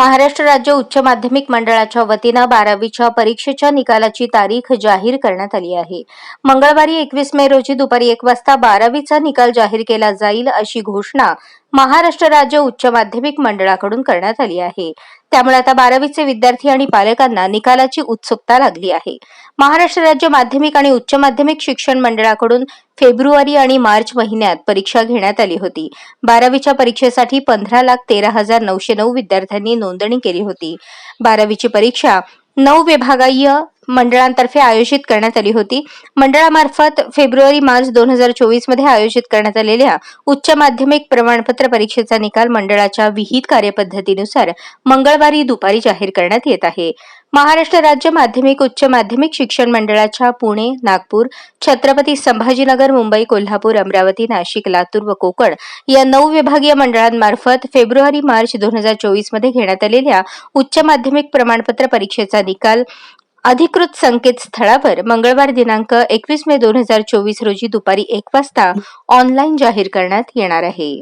महाराष्ट्र राज्य उच्च माध्यमिक मंडळाच्या वतीनं बारावीच्या परीक्षेच्या निकालाची तारीख जाहीर करण्यात आली आहे. मंगळवारी एकवीस मे रोजी दुपारी एक वाजता बारावीचा निकाल जाहीर केला जाईल अशी घोषणा महाराष्ट्र राज्य उच्च माध्यमिक मंडळाकडून करण्यात आली आहे. त्यामुळे आता बारावीचे विद्यार्थी आणि पालकांना निकालाची उत्सुकता लागली आहे. महाराष्ट्र राज्य माध्यमिक आणि उच्च माध्यमिक शिक्षण मंडळाकडून फेब्रुवारी आणि मार्च महिन्यात परीक्षा घेण्यात आली होती. बारावीच्या परीक्षेसाठी पंधरा लाख तेरा हजार नऊशे नऊ विद्यार्थ्यांनी नोंदणी केली होती. बारावीची परीक्षा नऊ विभागीय मंडळांतर्फे आयोजित करण्यात आली होती. मंडळामार्फत फेब्रुवारी मार्च दोन हजार चोवीसमध्ये आयोजित करण्यात आलेल्या उच्च माध्यमिक प्रमाणपत्र परीक्षेचा निकाल मंडळाच्या विहित कार्यपद्धतीनुसार मंगळवारी दुपारी जाहीर करण्यात येत आहे. महाराष्ट्र राज्य माध्यमिक उच्च माध्यमिक शिक्षण मंडळाच्या पुणे नागपूर छत्रपती संभाजीनगर मुंबई कोल्हापूर अमरावती नाशिक लातूर व कोकण या नऊ विभागीय मंडळांमार्फत फेब्रुवारी मार्च दोन हजार चोवीसमध्ये घेण्यात आलेल्या उच्च माध्यमिक प्रमाणपत्र परीक्षेचा निकाल अधिकृत संकेतस्थळावर मंगळवार दिनांक एकवीस मे दोन हजार चोवीस रोजी दुपारी एक वाजता ऑनलाईन जाहीर करण्यात येणार आहे.